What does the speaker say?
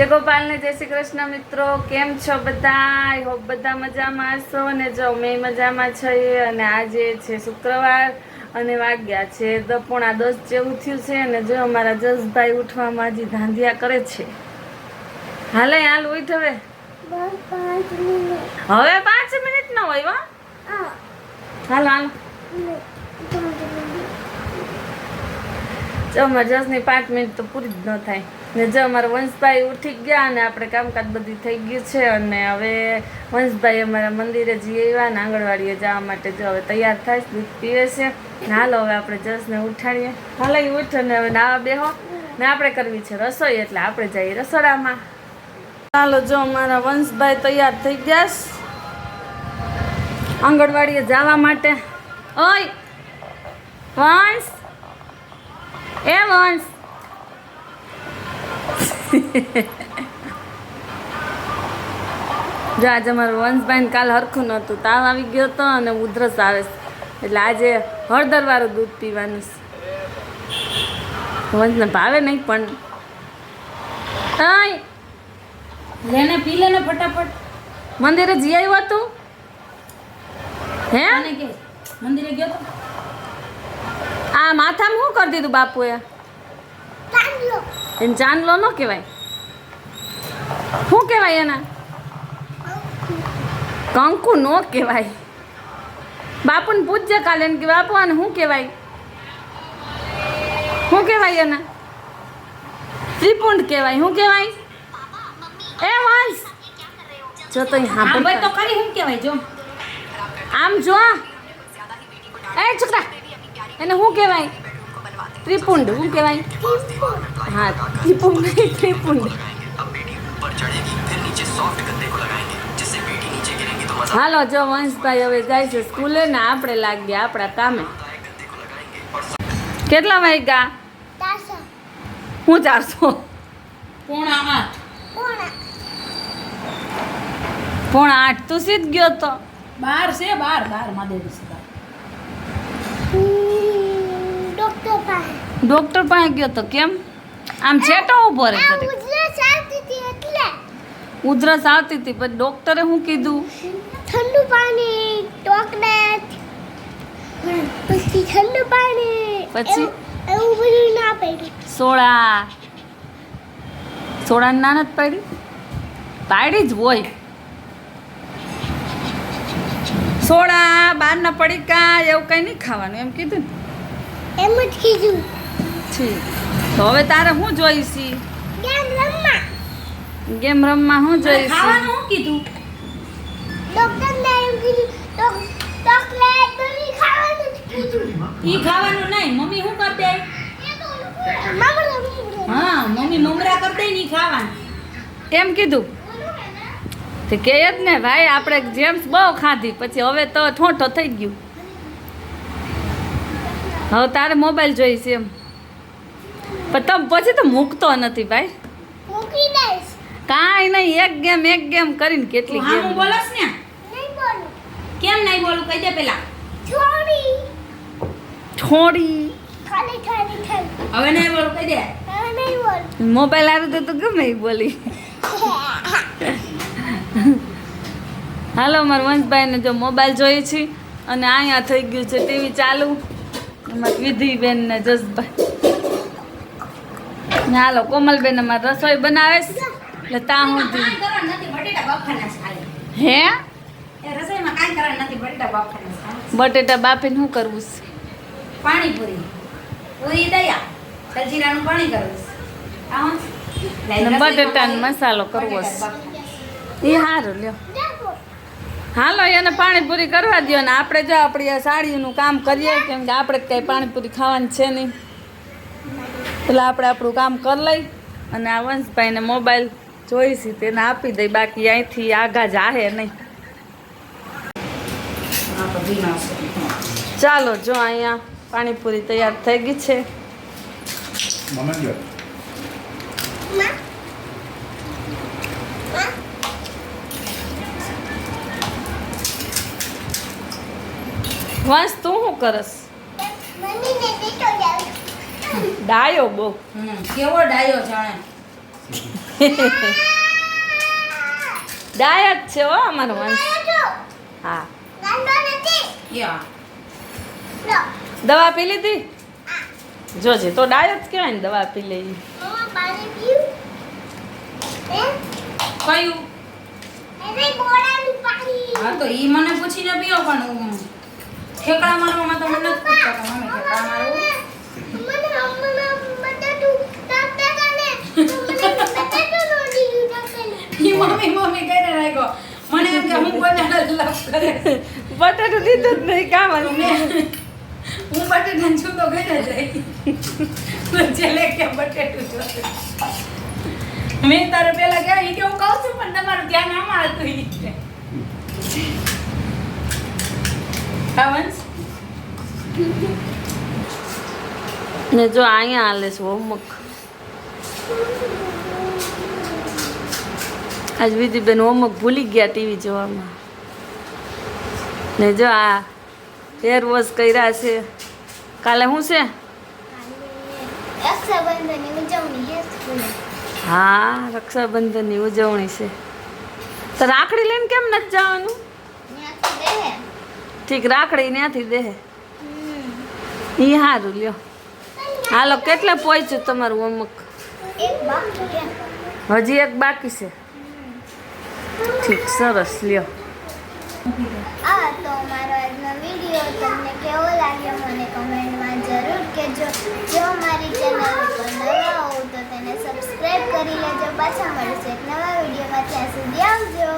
જય ગોપાલ ને જય શ્રી કૃષ્ણ મિત્રો. કેમ છો બધા આઈ હોપ બધા મજામાં હશો અને જો મેં મજામાં છીએ અને આજે છે શુક્રવાર અને વાગ્યા છે પોણા દસ જેવું થયું છે અને જો અમારા જસભાઈ ઉઠવામાં હજી ધાંધિયા કરે છે. હાલે, હાલ ઉઠ હવે. હવે પાંચ મિનિટ નો હોય હાલો, હાલ. જો અમારા જસની પાંચ મિનિટ તો પૂરી જ ન થાય. ને જો અમારા વંશભાઈ ઉઠી ગયા અને આપણે કામકાજ બધી થઈ ગયું છે અને હવે વંશભાઈ અમારા મંદિરે જઈ આવ્યા ને આંગણવાડીએ જવા માટે જો હવે તૈયાર થાય દૂધ પીવે છે. હાલો હવે આપણે જસને ઉઠાડીએ. હાલો ઉઠ અને હવે નાવા બેહો. ને આપણે કરવી છે રસોઈ એટલે આપણે જઈએ રસોડામાં. ચાલો જો અમારા વંશભાઈ તૈયાર થઈ ગયા આંગણવાડીએ જવા માટે. ઓય! વંશ! એ વંશ! જો આજે અમારું વંશભાઈને કાલ હરખું નહોતું. તાવ આવી ગયો હતો અને ઉધરસ આવે છે. એટલે આજે હળદરવાળું દૂધ પીવાનું છે. વંશને ભાવે નહીં પણ. લેને પી લેને ફટાફટ. મંદિરે જઈ આવ્યો તું હે? મંદિરે ગયો તો? આ માથામાં શું કરી દીધું બાપુએ? એને ચાંદલો ન કહેવાય. શું કહેવાય એના? કંકુ નો કહેવાય. બાપુને પૂછજે કાલે કે બાપુ આને શું કહેવાય? શું કહેવાય એના? ત્રિપુંડ કહેવાય. શું કહેવાય? એ વંશ! જો તો સાંભળ તો. કરી શું કહેવાય જો? આમ જો. એ છોકરા એને શું કહેવાય? ત્રિપુંડ શું કહેવાય? હા ત્રિપુંડ નહીં ત્રિપુંડ. હાલો જો વંશભાઈ હવે જાય છે સ્કૂલે ને આપણે લાગ્યા આપણા કામે. કેટલા વાગ્યા? હું ચારસો? પોણા આઠ. તું સીધ ગયો તો. બાર છે બાર બાર મહાદેવ છે બાર. ડોક્ટર પાસે. ગયો તો કેમ? આમ છેટો ઊભો રહે ઉધરસ આવતી હતી પણ ડોક્ટરે શું કીધું? ઠંડુ પાણી ચોકલેટ પછી ઠંડુ પાણી પછી? એવું- બધું ના પડ્યું. સોડા. સોડા ના નથી પાડી? પાડી જ હોય. સોડા બહારના પડીકા એવું કંઈ નહીં ખાવાનું એમ કીધું ને. એમ જ કીધું. ઠીક. તો હવે તારે શું જોઈશી? ગેમ રમવા. ગેમ રમવા શું જોઈશી? ખાવાનું શું કીધું? ડોક્ટરને એમ કીધું "ચોક- ચોકલેટ બધું ખાવાનું કીધું. ઈ ખાવાનું નહીં મમ્મી શું કરી દે મામા રમવું હા મમ્મી મમરા કરતે નહીં ને ઈ ખાવાનું. એમ કીધું? તે કહે જ ને ભાઈ આપણે જેમ્સ બહુ ખાધી પછી હવે તો ઠોઠો થઈ ગયું. હવે તારે મોબાઈલ જોઈશ એમ. પણ તમ પછી તો મૂકતો નથી ભાઈ. મૂકી દઈશ. કાંઈ નહીં એક ગેમ એક ગેમ કરીને કેટલી ગેમ હું બોલસ ને? નહીં બોલું. કેમ નહીં બોલું? કહી દે પેલા. થોડી છોડી. ખાલી ખાલી ખાલી હવે નહીં બોલું કહી દે. હવે નહીં બોલ. મોબાઈલ આવ્યો તો તું ગમે એ બોલી? હાલો મારા વંશભાઈને જો મોબાઈલ જોઈએ છે અને અહીંયા થઈ ગયું છે ટીવી ચાલુ. એમાં વિધિબેન ને જસભાઈ. હાલો કોમલબેન અમારે રસોઈ બનાવે છે. એટલે તા હે નથી બટેટા બાફીને શું કરવું છે? પાણીપુરી. પૂરી દયા. સજીરાનું પાણી કરવું છે. બટેટાનો મસાલો કરવો છે. એ સારું લ્યો. હાલો એને પાણીપુરી કરવા દો ને. આપણે જો આપણી આ સાડીનું કામ કરીએ કેમ કે આપણે કંઈ પાણીપુરી ખાવાની છે નહીં. એટલે આપણે આપણું કામ કરી લઈ અને આ વંશભાઈને મોબાઈલ જોઈશી તેને આપી દઈ. બાકી અહીંથી આગા જાહે નહીં. ચાલો જો અહીંયા પાણીપુરી તૈયાર થઈ ગઈ છે. વંશ તું શું કરસ? ડાયો બહુ. કેવો ડાયો જાણે. ડાયટ છે હો અમારો વંશ. હા. યા. દવા પી લીધી? જોજે તો ડાયટ કહેવાય ને દવા પી લઈ કયું? હા તો એ મને પૂછીને પીઓ પણ હું ઠેકડા મારવામાં તો મને નથી પૂછતા કે મમ્મી ઠેકડા મારું? મને મને બટાટું ડાક્ટર ને મને બટાટું નો દીધું ડાક્ટર ઈ મમ્મી મમ્મી કહીને રાખ્યો મને એમ કે હું બટાટા લપ કરે. બટાટું દીધું જ નહીં કામ જ નહીં. હું બટેટા છું તો ઘરે જ રહી તો છેલ્લે કે બટેટું મેં તારે પેલા કે હું કહું છું પણ તમારું ધ્યાન આમાં હતું વંશ ને જો અહીંયા હાલે છે હોમવર્ક આજ વિધિબેન હોમવર્ક ભૂલી ગયા ટીવી જોવામાં. ને જો આ હેર વોશ કર્યા છે. કાલે શું છે? હે રક્ષાબંધનની ઉજવણી છે. તો રાખડી લઈને કેમ નથી જવાનું? ઠીક, રાખડી ત્યાંથી દે. એ સારું લ્યો. હાલો, કેટલે પહોંચ્યું તમારું અમુક? હજી એક બાકી છે. ઠીક, સરસ, લ્યો. આ તો મારો વીડિયો, તમને કેવો લાગ્યો મને કમેન્ટમાં જરૂર કહેજો. જો મારી ચેનલ પર નવા હોવ તો તેને સબસ્ક્રાઈબ કરી લેજો. પાછા મળશે એક નવા વિડીયોમાં. ત્યાં સુધી આવજો.